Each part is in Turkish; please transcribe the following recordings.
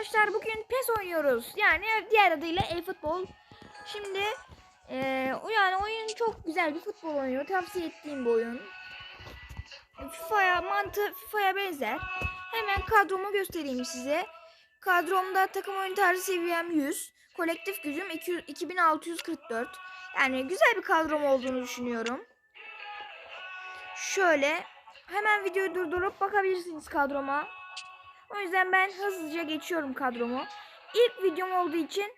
arkadaşlar bugün PES oynuyoruz. Yani diğer adıyla e-futbol. Şimdi o yani oyun çok güzel bir futbol oyunu. Tavsiye ettiğim bir oyun. FIFA'ya mantığı FIFA'ya benzer. Hemen kadromu göstereyim size. Kadromda takım oyun tarzı seviyem 100. Kolektif gücüm 200 2644. Yani güzel bir kadrom olduğunu düşünüyorum. Şöyle hemen videoyu durdurup bakabilirsiniz kadroma. O yüzden ben hızlıca geçiyorum kadromu. İlk videom olduğu için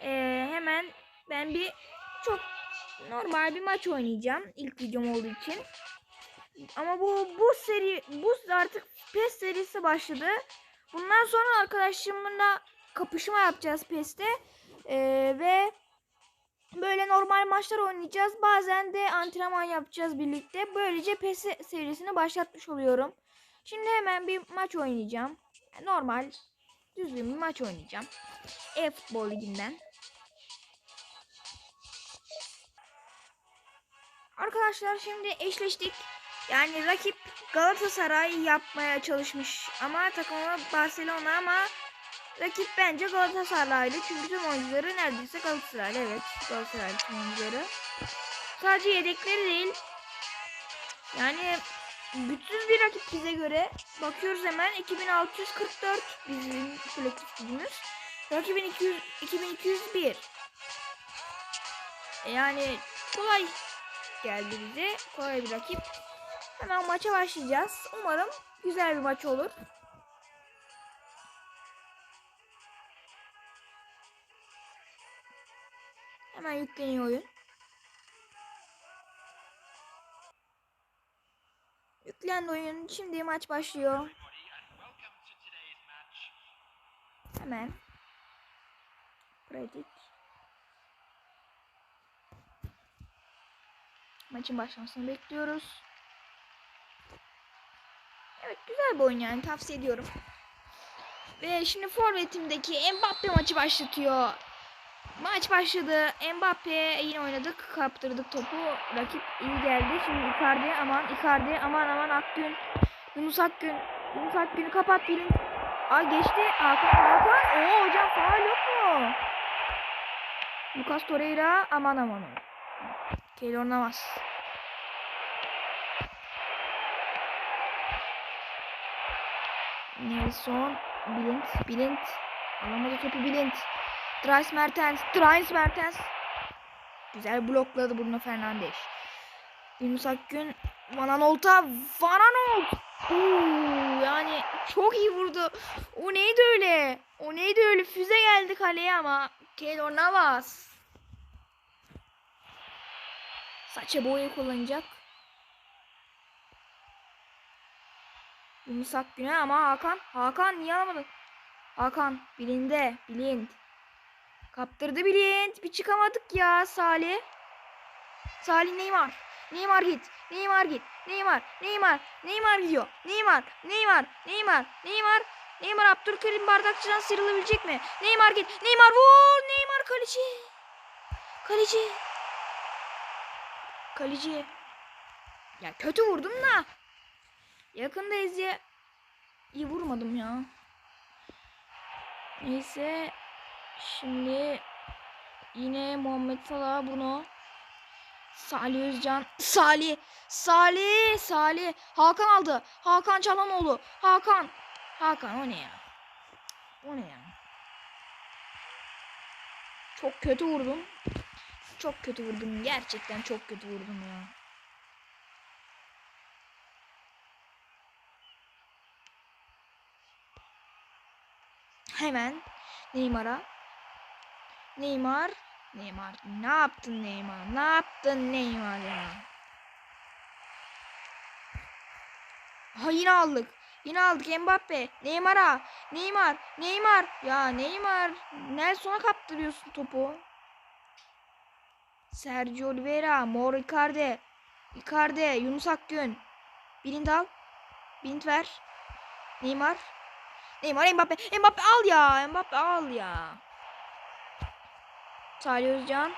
eee, hemen ben bir çok normal bir maç oynayacağım. İlk videom olduğu için. Ama bu bu seri bu artık PES serisi başladı. Bundan sonra arkadaşlarımla kapışma yapacağız PES'te. Eee, ve böyle normal maçlar oynayacağız. Bazen de antrenman yapacağız birlikte. Böylece PES serisini başlatmış oluyorum. Şimdi hemen bir maç oynayacağım. Normal düzgün bir maç oynayacağım. E-futbol liginden. Arkadaşlar şimdi eşleştik. Yani rakip Galatasaray yapmaya çalışmış ama takımı Barcelona ama rakip bence Galatasaraylı çünkü tüm oyuncuları neredeyse Galatasaraylı evet Galatasaraylı tüm oyuncuları. Sadece yedekleri değil yani güçsüz bir rakip bize göre. Bakıyoruz hemen 2644 bizim kolektif gücümüz. Rakibin 200, 2201. E Yani kolay geldi bize. Kolay bir rakip. Hemen maça başlayacağız. Umarım güzel bir maç olur. Hemen yükleniyor oyun. Yüklendi oyun. Şimdi maç başlıyor. Hemen. Predict. Maçın başlamasını bekliyoruz. Evet güzel bir oyun yani tavsiye ediyorum. Ve şimdi forvetimdeki Mbappe maçı başlatıyor. Maç başladı. Mbappe yine oynadık. Kaptırdık topu. Rakip iyi geldi. Şimdi Icardi aman Icardi aman aman Akgün. Yunus Akgün. Yunus Akgün'ü kapat bilin. Ay geçti. Hakan Hakan. Oo hocam faal yok mu? Lucas Torreira aman aman. Keylor Navas. Nelson. Bilint. Bilint. Alamadı topu Bilint. Dries Mertens. Dries Mertens. Güzel blokladı Bruno Fernandes. Yunus Akgün. Van Aanholt'a. Yani çok iyi vurdu. O neydi öyle? O neydi öyle? Füze geldi kaleye ama. Keylor Navas. Saça boya kullanacak. Yunus Akgün'e ama Hakan. Hakan niye alamadı? Hakan bilinde. Bilind. Kaptırdı Bilind. Bir çıkamadık ya Salih. Salih Neymar. Neymar git. Neymar git. Neymar. Neymar. Neymar gidiyor. Neymar. Neymar. Neymar. Neymar. Neymar Abdülkerim bardakçıdan sıyrılabilecek mi? Neymar git. Neymar vur. Neymar kaleci. Kaleci. Kaleci. Ya kötü vurdum da. Yakındayız ya. İyi vurmadım ya. Neyse. Şimdi yine Muhammed Salah Bruno. Salih Özcan. Salih. Salih. Salih. Hakan aldı. Hakan Çalhanoğlu. Hakan. Hakan o ne ya? O ne ya? Çok kötü vurdum. Çok kötü vurdum. Gerçekten çok kötü vurdum ya. Hemen Neymar'a. Neymar. Neymar. Ne yaptın Neymar? Ne yaptın Neymar ya? Ha yine aldık. Yine aldık Mbappe. Neymar'a. Neymar. Neymar. Ya Neymar. Nelson'a kaptırıyorsun topu. Sergio Oliveira. Mor Icardi. Icardi. Yunus Akgün. Birini al. Birini ver. Neymar. Neymar Mbappe. Mbappe al ya. Mbappe al ya. Salih Özcan.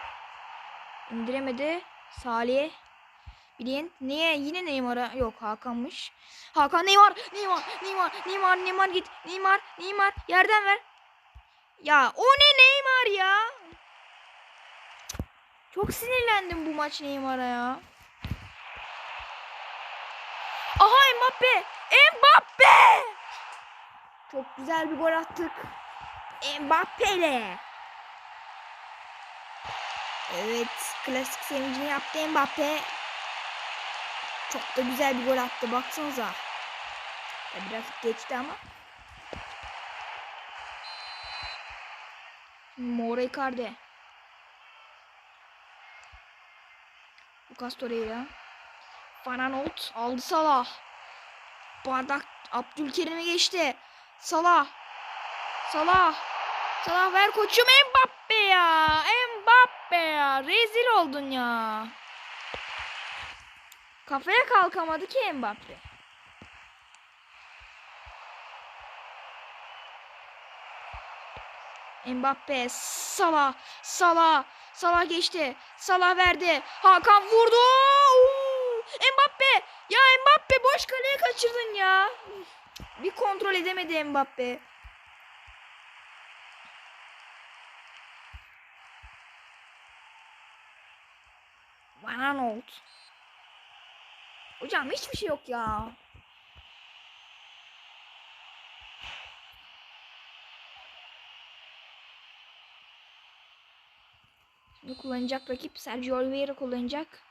indiremedi. Salih. Bilin. Niye? Yine Neymar'a. Yok Hakan'mış. Hakan Neymar. Neymar. Neymar. Neymar. Neymar git. Neymar. Neymar. Yerden ver. Ya o ne Neymar ya? Çok sinirlendim bu maç Neymar'a ya. Aha Mbappe! Mbappe! Çok güzel bir gol attık. Mbappe ile. Evet, klasik sevincini yaptı Mbappe. Çok da güzel bir gol attı baksanıza. Ya biraz geçti ama. Mora Icardi. Lucas Torreira. Van Aanholt aldı Salah. Bardak Abdülkerim'i geçti. Salah. Salah. Salah ver koçum Mbappe ya. Mbappe ya. Rezil oldun ya. Kafaya kalkamadı ki Mbappe. Mbappe, Salah, Salah, Salah geçti. Salah verdi. Hakan vurdu. Oo! Mbappe. Ya Mbappe boş kaleye kaçırdın ya. Bir kontrol edemedi Mbappe. Aanholt. Hocam hiçbir şey yok ya. Şimdi kullanacak rakip Sergio Oliveira kullanacak.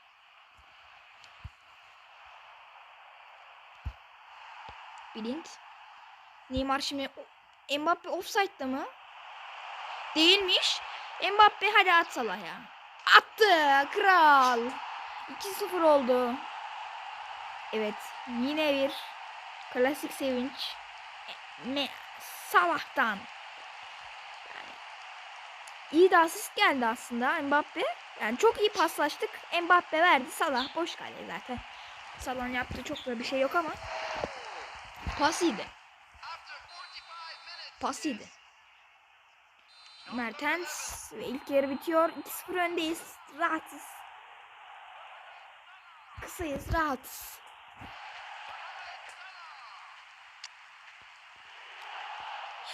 Blind. Neymar şimdi Mbappe offside'da mı? Değilmiş. Mbappe hadi at Salah ya. Attı kral. 2-0 oldu. Evet yine bir klasik sevinç. Me Salah'tan. Yani iyi de asist geldi aslında Mbappe. Yani çok iyi paslaştık. Mbappe verdi. Salah boş kaleye zaten. Salah'ın yaptığı çok da bir şey yok ama. Pas iyiydi. Pas iyiydi. Mertens ve ilk yarı bitiyor. 2-0 öndeyiz. Rahatız. Kısayız, rahatız.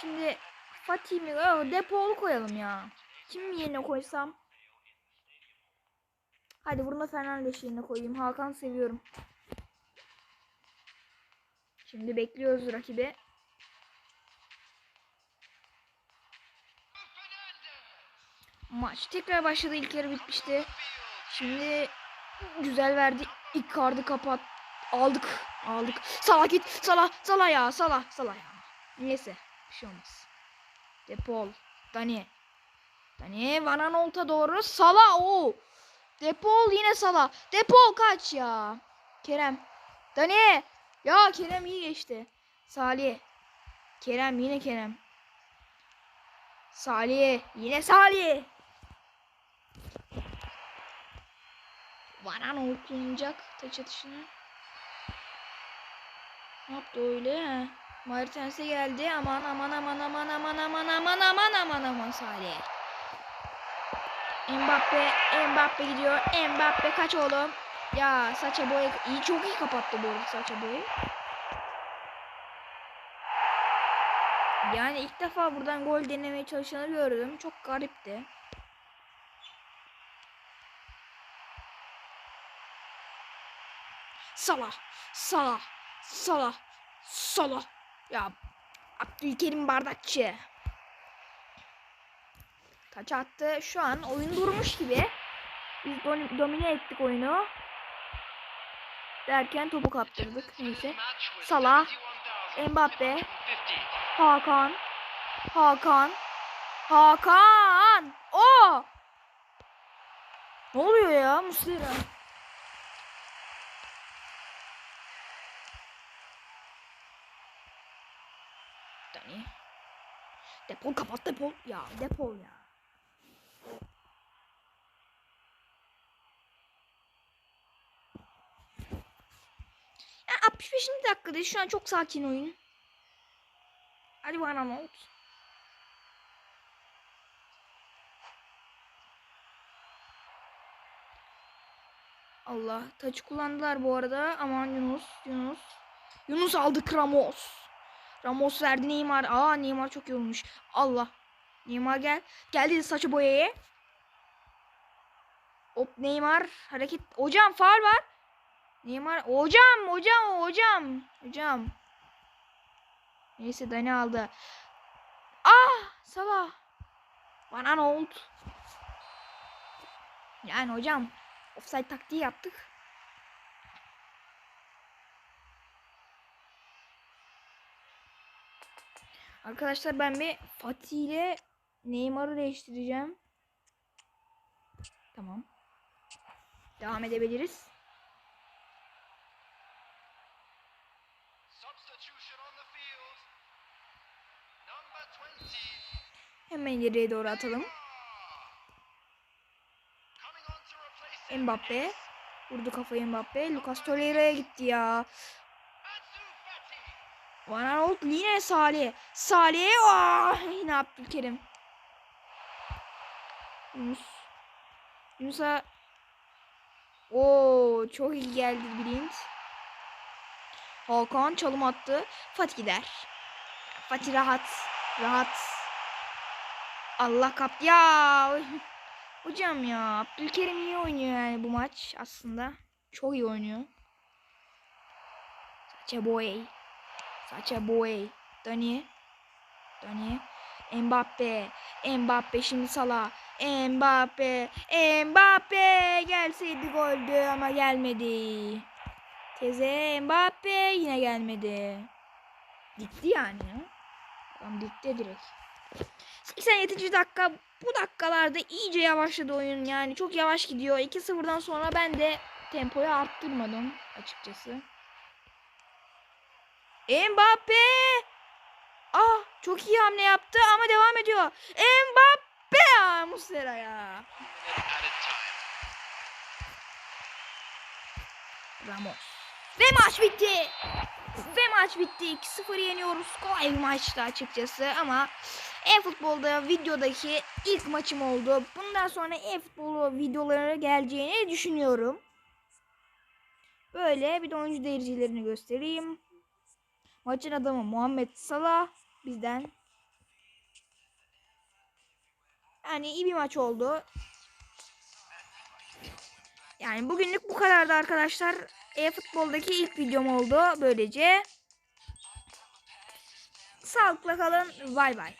Şimdi Fatih mi? Oh, Depolu koyalım ya. Kim yerine koysam? Hadi Bruno Fernandes yerine koyayım. Hakan seviyorum. Şimdi bekliyoruz rakibi. Maç tekrar başladı. İlk yarı bitmişti. Şimdi güzel verdi. Icardi kapat. Aldık. Aldık. Salah git. Salah. Salah ya. Salah. Salah ya. Neyse. Bir şey olmaz. Depol. Dani. Dani. Van Aanholt'a doğru. Salah. o. Depol yine Salah. Depol kaç ya. Kerem. Dani. Ya Kerem iyi geçti. Salih. Kerem yine Kerem. Salih. Yine Salih. Varan okunacak taç atışını. Ne yaptı öyle? Martens'e geldi. Aman aman aman aman aman aman aman aman aman aman Salih. Mbappe, Mbappe gidiyor. Mbappe kaç oğlum? Ya saça boya iyi çok iyi kapattı bu arada saça boyayı. Yani ilk defa buradan gol denemeye çalışanı gördüm. Çok garipti. Salah, Salah, Salah, Salah. Ya Abdülkerim Bardakçı. Taç attı. Şu an oyun durmuş gibi. Biz dom- domine ettik oyunu. Derken topu kaptırdık. Neyse. Salah, Mbappe, Hakan, Hakan, Hakan. O. Ne oluyor ya Muslera? Dani. Depol kapat depol. Ya depol ya. Ya 65. dakikada şu an çok sakin oyun. Hadi bana not. Allah taçı kullandılar bu arada. Aman Yunus, Yunus. Yunus aldı Ramos. Ramos verdi Neymar. Aa Neymar çok yorulmuş. Allah. Neymar gel. Geldi saçı boyayı. Hop Neymar hareket. Hocam faul var. Neymar hocam hocam hocam hocam. Neyse Dani aldı. Ah Salah. Bana ne oldu? Yani hocam offside taktiği yaptık. Arkadaşlar ben bir Fatih ile Neymar'ı değiştireceğim. Tamam. Devam edebiliriz. Substitution on the field. Number 20. Hemen ileriye doğru atalım. Mbappe. Vurdu kafayı Mbappe. Lucas Torreira'ya gitti ya. Van Aanholt yine Salih. Salih. Ah, yine Abdülkerim. Yunus. Yunus'a Oo çok iyi geldi Blind. Hakan çalım attı. Fatih gider. Fatih rahat. Rahat. Allah kap. Ya. Hocam ya. Abdülkerim iyi oynuyor yani bu maç aslında. Çok iyi oynuyor. Saça Boy. Saça Boy. Dani. Dani. Mbappe. Mbappe şimdi Salah. Mbappe. Mbappe. Gelseydi goldü ama gelmedi. Teze Mbappe yine gelmedi. Gitti yani. Adam gitti direkt. 87. dakika bu dakikalarda iyice yavaşladı oyun yani çok yavaş gidiyor. 2-0'dan sonra ben de tempoyu arttırmadım açıkçası. Mbappe! Ah çok iyi hamle yaptı ama devam ediyor. Mbappe! Ah, Muslera ya. Ramos. Ve maç bitti. Ve maç bitti. 2-0 yeniyoruz. Kolay bir maçtı açıkçası ama e-futbolda videodaki ilk maçım oldu. Bundan sonra e-futbol videoları geleceğini düşünüyorum. Böyle bir de oyuncu dericilerini göstereyim. Maçın adamı Muhammed Salah bizden. Yani iyi bir maç oldu. Yani bugünlük bu kadardı arkadaşlar. E-futboldaki ilk videom oldu böylece. Sağlıkla kalın. Bay bay.